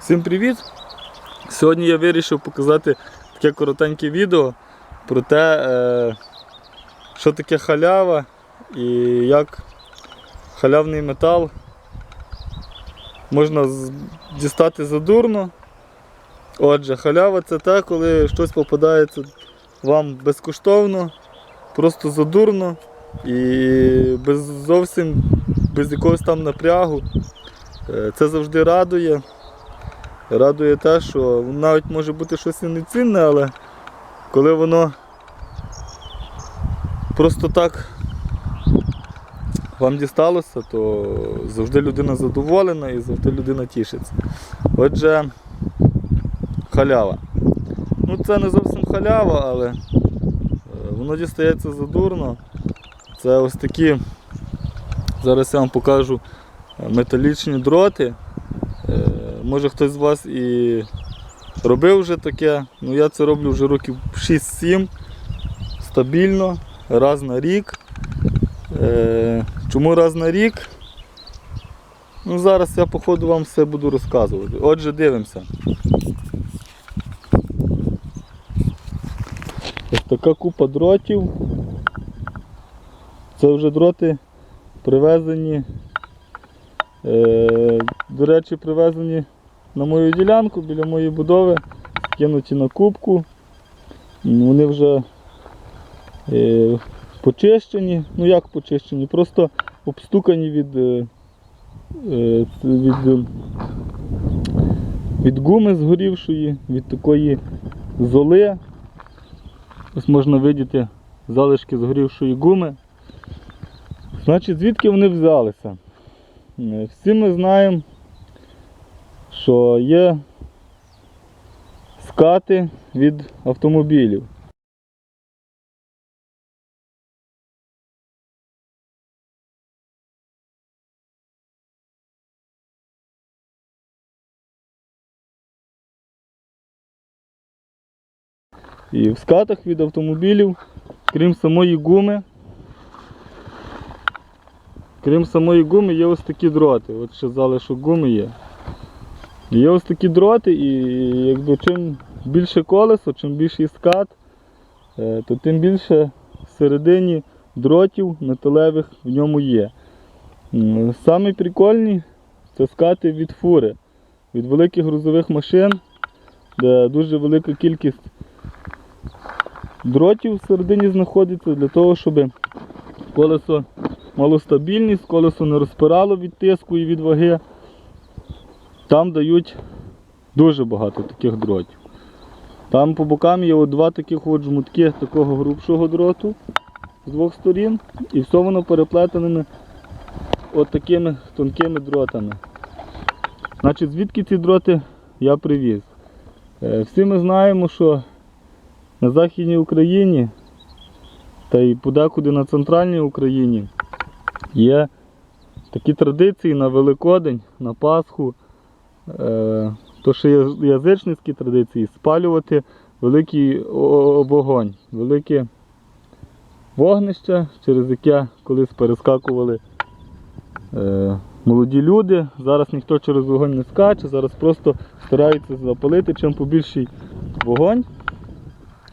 Всім привіт! Сьогодні я вирішив показати таке коротеньке відео про те, е, що таке халява і як халявний метал можна дістати задурно. Отже, халява це те, коли щось попадається вам безкоштовно, просто задурно і без зовсім без якогось там напрягу. Е, Це завжди радує. Радує те, що навіть може бути щось нецінне, але коли воно просто так вам дісталося, то завжди людина задоволена і завжди людина тішиться. Отже, халява. Ну це не зовсім халява, але е, воно дістається задурно. Це ось такі, зараз я вам покажу е, металічні дроти. Може хтось з вас і робив вже таке, ну я це роблю вже років 6-7 стабільно, раз на рік. Е, Чому раз на рік? Ну Зараз я по ходу вам все буду розказувати. Отже, дивимося. Ось така купа дротів. Це вже дроти привезені. Е, до речі, привезені на мою ділянку біля моєї будови, кинуті на кубку. Вони вже е, почищені. Ну як почищені? Просто обстукані від, е, від, від гуми згорівшої, від такої золи. Ось можна видіти залишки згорівшої гуми. Значить, звідки вони взялися? Е, Всі ми знаємо, що є скати від автомобілів. І в скатах від автомобілів, крім самої гуми, Крім самої гуми, є ось такі дроти. От ще залишок гуми є. Є ось такі дроти, і якби чим більше колесо, чим більший скат, е, то тим більше всередині дротів металевих в ньому є. Самі прикольні це скати від фури, від великих грузових машин, де дуже велика кількість дротів всередині знаходиться для того, щоб колесо мало стабільність, колесо не розпирало від тиску і від ваги. Там дають дуже багато таких дротів. Там по бокам є два таких от жмутки такого грубшого дроту з двох сторін. І все воно переплетеними от такими тонкими дротами. Значить, звідки ці дроти я привіз? Е, Всі ми знаємо, що на Західній Україні та й подекуди на центральній Україні Є такі традиції на Великодень, на Пасху, е, то що є язичницькі традиції, спалювати великий вогонь, велике вогнище, через яке колись перескакували е, молоді люди. Зараз ніхто через вогонь не скаче, зараз просто стараються запалити чим побільший вогонь,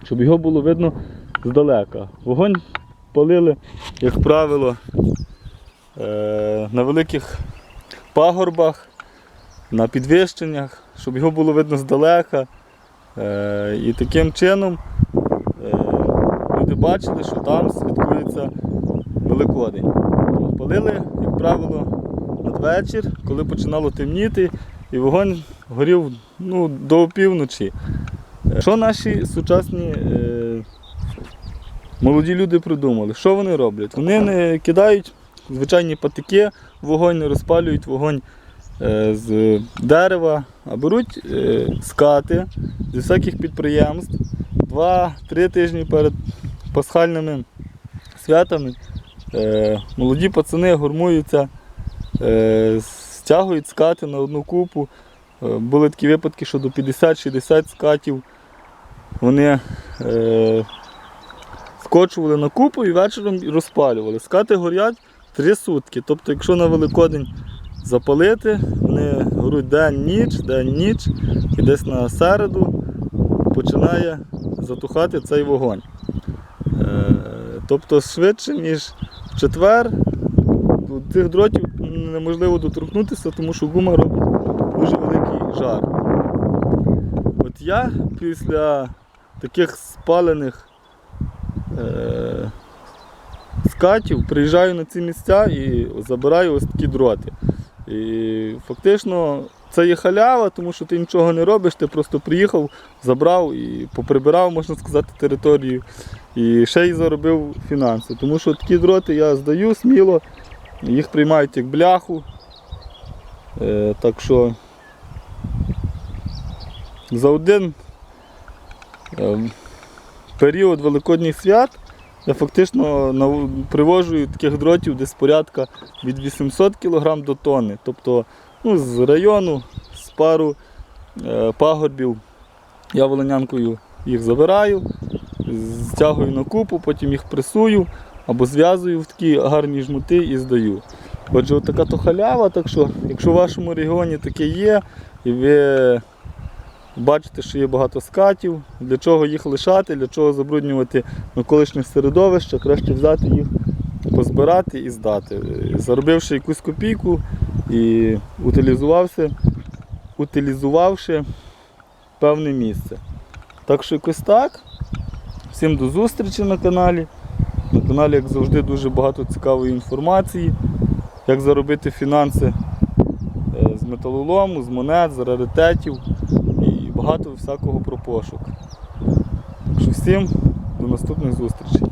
щоб його було видно здалека. Вогонь палили, як правило, на великих пагорбах, на підвищеннях, щоб його було видно здалека. Е, І таким чином е, люди бачили, що там святкується Великодень. Палили, як правило, надвечір, коли починало темніти, і вогонь горів ну, до опівночі. Е, Що наші сучасні е, молоді люди придумали? Що вони роблять? Вони не кидають звичайні патики, вогонь не розпалюють вогонь е, з дерева, а беруть е, скати зі всяких підприємств. Два-три тижні перед пасхальними святами е, молоді пацани гурмуються, е, стягують скати на одну купу. Були такі випадки, що до 50-60 скатів вони скочували на купу і вечором розпалювали. Скати горять три сутки. Тобто, якщо на Великодень запалити, вони вруть день-ніч, день-ніч, і десь на середу починає затухати цей вогонь. Е, Тобто швидше, ніж в четвер, до цих дротів неможливо доторкнутися, тому що гума робить дуже великий жар. От я після таких спалених е, скатів приїжджаю на ці місця і забираю ось такі дроти. І фактично це є халява, тому що ти нічого не робиш, ти просто приїхав, забрав і поприбирав, можна сказати, територію. І ще й заробив фінанси. Тому що такі дроти я здаю сміло, їх приймають як бляху. Е, так що за один е, період Великодніх свят я фактично нав- привожу таких дротів десь порядка від 800 кг до тонни. Тобто ну, з району, з пару е, пагорбів я волонянкою їх забираю, стягую на купу, потім їх пресую або зв'язую в такі гарні жмути і здаю. Отже, от така то халява, так що якщо в вашому регіоні таке є, і ви бачите, що є багато скатів, для чого їх лишати, для чого забруднювати навколишнє середовище, краще взяти їх, позбирати і здати. Е, Заробивши якусь копійку і утилізувався, утилізувавши певне місце. Так що якось так. Всім до зустрічі на каналі. На каналі, як завжди, дуже багато цікавої інформації, як заробити фінанси е, з металолому, з монет, з раритетів багато всякого про пошук. Що всім до наступних зустрічей.